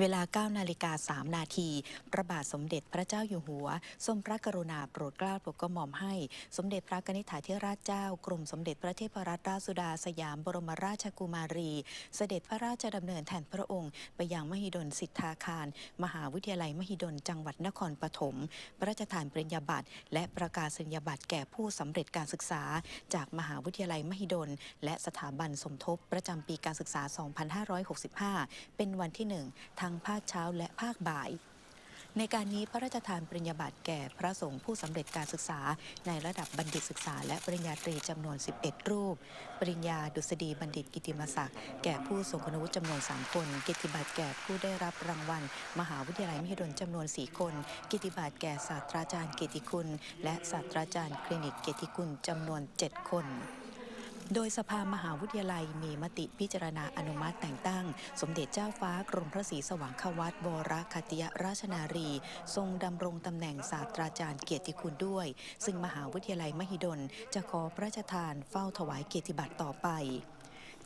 เวลา9นาฬิกา3นาทีพระบาทสมเด็จพระเจ้าอยู่หัว ทรงพระกรุณาโปรดเกล้าโปรดกระหม่อมให้ สมเด็จพระกนิษฐาธิราชเจ้ากรมสมเด็จพระเทพรัตนราชสุดาสยามบรมราชกุมารี เสด็จพระราชดำเนินแทนพระองค์ ไปยังมหิดลสิทธาคาร มหาวิทยาลัยมหิดลจังหวัดนครปฐมพระราชทานปริญญาบัตรและประกาศนียบัตรแก่ผู้สำเร็จการศึกษา จากมหาวิทยาลัยมหิดล และสถาบันสมทบประจำปีการศึกษา 2565 เป็นวันที่หนึ่งทั้งภาคเช้าและภาคบ่าย ในการนี้พระราชทานปริญญาบัตรแก่พระสงฆ์ผู้สำเร็จการศึกษา ในระดับบัณฑิตศึกษา และปริญญาตรีจำนวน 11 รูป ปริญญาดุษฎีบัณฑิตกิติมศักดิ์แก่ผู้ทรงคุณวุฒิจำนวน 3 คนกิติบัตรแก่ผู้ได้รับรางวัล มหาวิทยาลัยมหิดลจำนวน 4 คน กิตติบัตรแก่ศาสตราจารย์เกียรติคุณ และศาสตราจารย์คลินิกเกียรติคุณจำนวน 7 คน โดยสภามหาวิทยาลัยมีมติพิจารณาอนุมัติแต่งตั้ง สมเด็จเจ้าฟ้ากรมพระศรีสว่างควัตวรคติยราชนารี ทรงดำรงตำแหน่งศาสตราจารย์เกียรติคุณด้วย ซึ่งมหาวิทยาลัยมหิดลจะขอพระราชทานเฝ้าถวายเกียรติบัตรต่อไป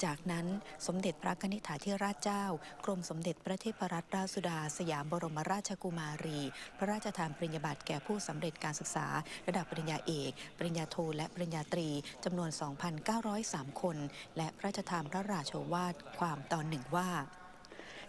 จากนั้นสมเด็จพระนิษฐาธิราชเจ้า กรมสมเด็จพระเทพรัตนราชสุดา สยามบรมราชกุมารี พระราชทานปริญญาบัตรแก่ผู้สำเร็จการศึกษา ระดับปริญญาเอก ปริญญาโทและปริญญาตรีจำนวน 2,903 คน และพระราชทานพระราโชวาทความตอนหนึ่งว่า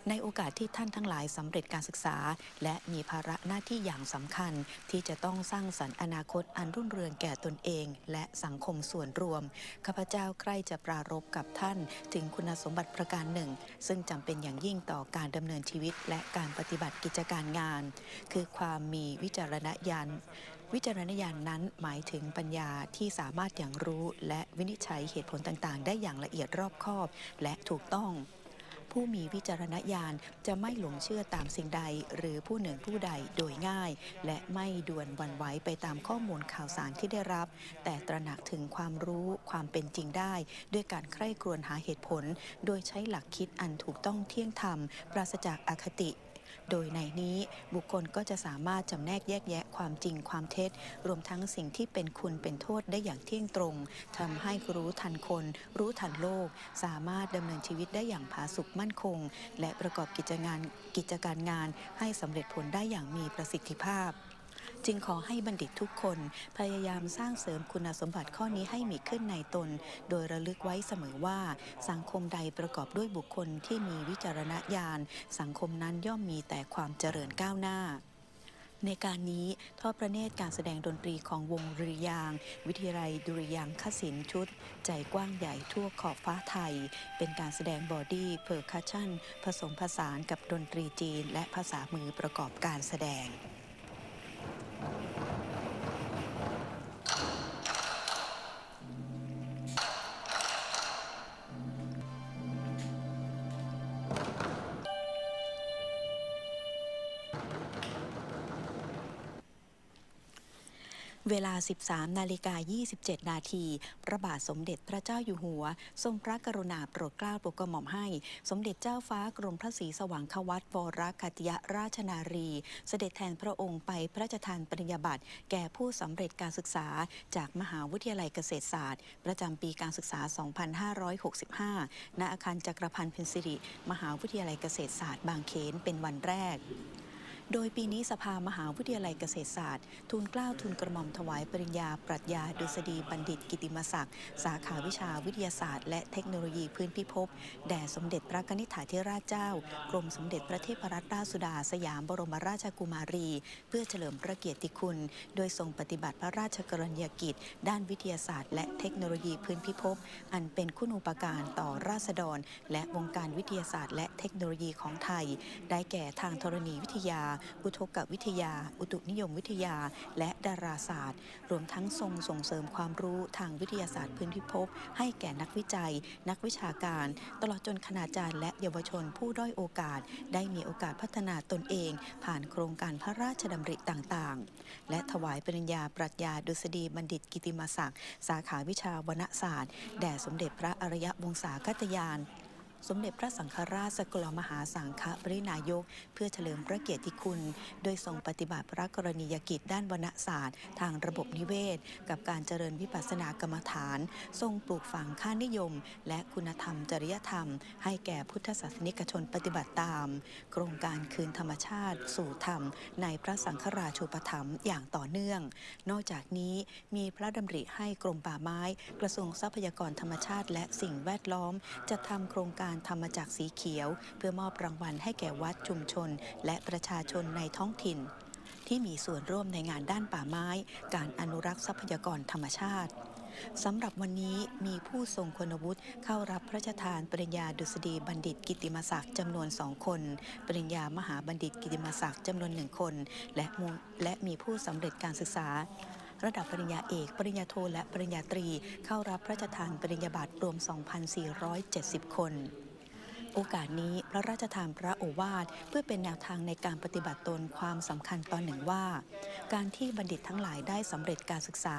ในโอกาสที่ท่านทั้งหลายสำเร็จการศึกษา และมีภาระหน้าที่อย่างสำคัญ ที่จะต้องสร้างสรรค์อนาคตอันรุ่งเรืองแก่ตนเอง และสังคมส่วนรวมข้าพเจ้าใคร่จะปรารภกับท่าน ถึงคุณสมบัติประการหนึ่ง ซึ่งจำเป็นอย่างยิ่งต่อการดำเนินชีวิต และการปฏิบัติกิจการงาน คือความมีวิจารณญาณวิจารณญาณนนั้นหมายถึงปัญญาที่สามารถอย่างรู้ และวินิจฉัยเหตุผลต่างๆ ได้อย่างละเอียดรอบคอบ และถูกต้อง ผู้มีวิจารณญาณจะไม่หลงเชื่อตามสิ่งใด หรือผู้หนึ่งผู้ใดโดยง่าย และไม่ด่วนวันไหวไปตามข้อมูลข่าวสารที่ได้รับ แต่ตระหนักถึงความรู้ความเป็นจริงได้ ด้วยการใคร่ครวญหาเหตุผล โดยใช้หลักคิดอันถูกต้องเที่ยงธรรม ปราศจากอคติ โดยในนี้บุคคลก็จะสามารถจำแนกแยกแยะความจริงความเท็จ รวมทั้งสิ่งที่เป็นคุณเป็นโทษได้อย่างเที่ยงตรงทำให้รู้ทันคน รู้ทันโลก สามารถดำเนินชีวิตได้อย่างผาสุกมั่นคง และประกอบกิจงานกิจการงานให้สำเร็จผลได้อย่างมีประสิทธิภาพ จึงขอให้บัณฑิตทุกคน พยายามสร้างเสริมคุณสมบัติข้อนี้ให้มีขึ้นในตน โดยระลึกไว้เสมอว่า สังคมใดประกอบด้วยบุคคลที่มีวิจารณญาณ สังคมนั้นย่อมมีแต่ความเจริญก้าวหน้าในการนี้ทอดพระเนตรการแสดงดนตรีของวงดุริยาง วิทยาลัยดุริยางคศิลป์ชุด ใจกว้างใหญ่ทั่วขอบฟ้าไทย เป็นการแสดงบอดี้เพอร์คัชชั่น ผสมผสานกับดนตรีจีน และภาษามือประกอบการแสดง เวลา 13 นาฬิกา 27 นาที พระบาทสมเด็จพระเจ้าอยู่หัว ทรงพระกรุณาโปรดเกล้าโปรดกระหม่อมให้ สมเด็จเจ้าฟ้ากรมพระศรีสว่างควัตวรคติยราชนารี เสด็จแทนพระองค์ไปพระราชทานปริญญาบัตรแก่ผู้สำเร็จการศึกษา จากมหาวิทยาลัยเกษตรศาสตร์ ประจำปีการศึกษา 2565 ณ อาคารจักรพันธ์เพนซิริ มหาวิทยาลัยเกษตรศาสตร์บางเขนเป็นวันแรก โดยปีนี้สภามหาวิทยาลัยเกษตรศาสตร์ทูลเกล้าทูลกระหม่อมถวายปริญญา ปรัชญาดุษฎีบัณฑิตกิติมศักดิ์สาขาวิชาวิทยาศาสตร์ และเทคโนโลยีพื้นพิภพแด่สมเด็จพระนิษฐาธิราชเจ้า กรมสมเด็จพระเทพรัตนราชสุดา สยามบรมราชกุมารี เพื่อเฉลิมพระเกียรติคุณ โดยทรงปฏิบัติพระราชกรณียกิจ ด้านวิทยาศาสตร์ และเทคโนโลยีพื้นพิภพอันเป็นคุณูปการต่อราษฎร และวงการวิทยาศาสตร์ และเทคโนโลยีของไทย ได้แก่ทางธรณีวิทยาอุทกวิทยา อุตุนิยมวิทยา และดาราศาสตร์ รวมทั้งทรงส่งเสริมความรู้ทางวิทยาศาสตร์พื้นพิภพให้แก่นักวิจัย นักวิชาการ ตลอดจนคณาจารย์และเยาวชนผู้ด้อยโอกาส ได้มีโอกาสพัฒนาตนเอง ผ่านโครงการพระราชดำริต่างๆ และถวายปริญญาปรัชญาดุษฎีบัณฑิตกิติมศักดิ์สาขาวิชาวรรณศาสตร์ แด่สมเด็จพระอริยวงศาคตยาน สมเด็จพระสังฆราชสกลมหาสังฆปรินายก เพื่อเฉลิมพระเกียรติคุณ โดยทรงปฏิบัติพระกรณียกิจด้านวรรณศาสตร์ ทางระบบนิเวศ กับการเจริญวิปัสสนากรรมฐาน ทรงปลูกฝังค่านิยม และคุณธรรมจริยธรรม ให้แก่พุทธศาสนิกชนปฏิบัติตาม โครงการคืนธรรมชาติ สู่ธรรม ในพระสังฆราชูปถัมภ์อย่างต่อเนื่อง นอกจากนี้มีพระดำริให้กรมป่าไม้ กระทรวงทรัพยากรธรรมชาติ และสิ่งแวดล้อมจัดทำโครงการธรรมจักรสีเขียว เพื่อมอบรางวัลให้แก่วัดชุมชน และประชาชนในท้องถิ่น ที่มีส่วนร่วมในงานด้านป่าไม้ การอนุรักษ์ทรัพยากรธรรมชาติสำหรับวันนี้มีผู้ทรงคุณวุฒิเข้ารับพระราชทานปริญญาดุษฎีบัณฑิตกิติมศักดิ์จำนวนสองคน ปริญญามหาบัณฑิตกิติมศักดิ์จำนวนหนึ่งคน และมูและมีผู้สำเร็จการศึกษา ระดับปริญญาเอก ปริญญาโทและปริญญาตรี เข้ารับพระราชทานปริญญาบัตรรวม 2,470 คน โอกาสนี้พระราชทานพระโอวาทเพื่อเป็นแนวทางในการปฏิบัติตนความสำคัญตอนหนึ่งว่า การที่บัณฑิตทั้งหลายได้สำเร็จการศึกษา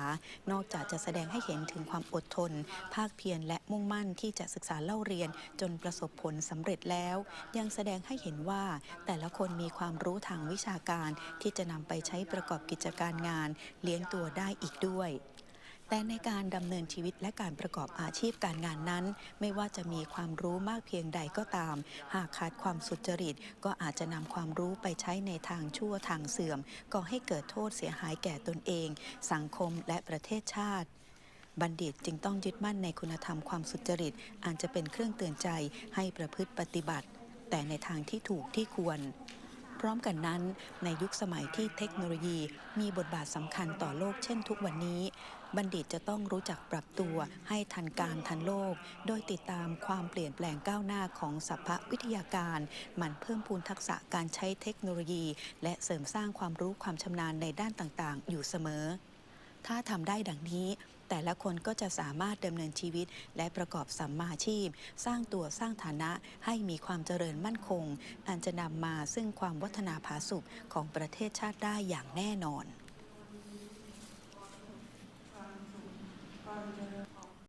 นอกจากจะแสดงให้เห็นถึงความอดทน ภาคเพียรและมุ่งมั่นที่จะศึกษาเล่าเรียนจนประสบผลสำเร็จแล้ว ยังแสดงให้เห็นว่า แต่ละคนมีความรู้ทางวิชาการที่จะนำไปใช้ประกอบกิจการงาน เลี้ยงตัวได้อีกด้วย แต่ในการดำเนินชีวิตและการประกอบอาชีพการงานนั้น ไม่ว่าจะมีความรู้มากเพียงใดก็ตาม หากขาดความสุจริต ก็อาจจะนำความรู้ไปใช้ในทางชั่วทางเสื่อมก่อให้เกิดโทษเสียหายแก่ตนเอง สังคมและประเทศชาติบัณฑิตจึงต้องยึดมั่นในคุณธรรมความสุจริตอาจจะเป็นเครื่องเตือนใจให้ประพฤติปฏิบัติ แต่ในทางที่ถูกที่ควร พร้อมกันนั้น ในยุคสมัยที่เทคโนโลยีมีบทบาทสำคัญต่อโลกเช่นทุกวันนี้ บัณฑิตจะต้องรู้จักปรับตัวให้ทันการทันโลก โดยติดตามความเปลี่ยนแปลงก้าวหน้าของสัพพวิทยาการ หมั่นเพิ่มพูนทักษะการใช้เทคโนโลยี และเสริมสร้างความรู้ความชำนาญในด้านต่างๆ อยู่เสมอ ถ้าทำได้ดังนี้ แต่ละคนก็จะสามารถดำเนินชีวิต และประกอบสัมมาชีพ สร้างตัวสร้างฐานะให้มีความเจริญมั่นคง อันจะนำมาซึ่งความวัฒนาผาสุกของประเทศชาติได้อย่างแน่นอน ค